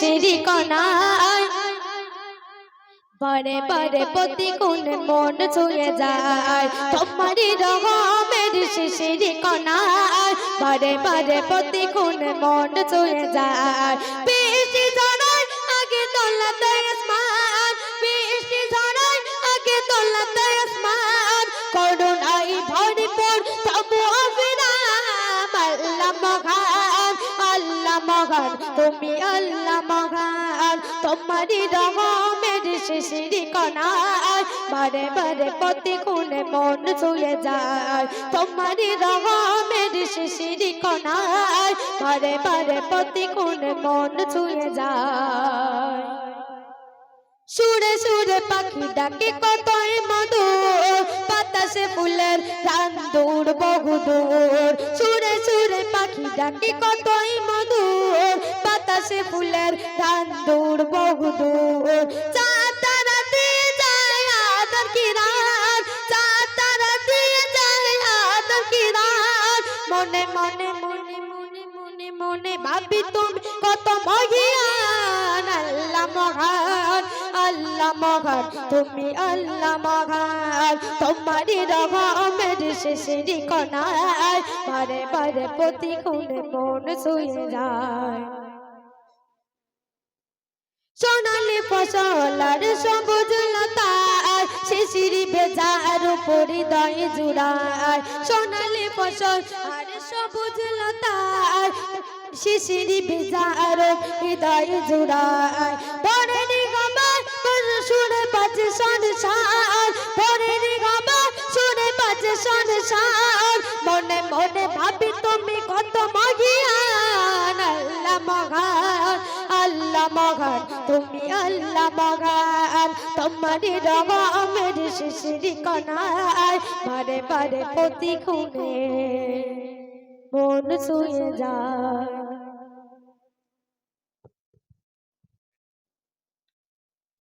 শিশিরি কণায় বারে বারে প্রতিগুণ মন ছুঁয়ে যায়। তোমারই রহমের শিশিরি কণায় বারে বারে প্রতিগুণ মন ছুঁয়ে যায়। বৃষ্টি ঝড়ায় আগে দোলাতে আসমান বৃষ্টি ঝড়ায় আগে দোলাতে আসমান করুণাই ভরপুর তবু মহান, তুমি আল্লাহ মহান। তোমারই রহমের শিশিরি কণায় বারে বারে প্রতিগুণে মন ছুঁয়ে যায়। তোমারই রহমের শিশিরি কণায় বারে বারে প্রতিগুণে মন ছুঁয়ে যায়। সুরে সুরে পাখি ডাকে কতই মধুর, বাতাসে ফুলের রান দূর বহুদূর। সুরে সুরে পাখি ডাকে কতই মধুর বাতাসে ফুলের রান দূর বহুদূর চাঁদ তারা দিয়ে যায় মনে মনে মনে মনে মনে মনে ভাবি তুমি কত মহিয়ান। আল্লাহ মহান আল্লাহ মহান, তুমি আল্লাহ মহান। তোমারই রহমের শেষেরই কণায়, বারে বারে মন শুয়ে যায়। সোনালি ফসল আর সবুজ লতা শিশিরি ভেজার পরিদয় জুড়ায়। সোনালি ফসল আর সবুজ লতা শিশিরি ভেজার হৃদয় জুড়ায়। আল্লাহ মগান তুমি আল্লাহ মগান তোমারি রবা আমের শিশিরি কনায় বারে বারে প্রতি খুনে মন শুয়ে যায়।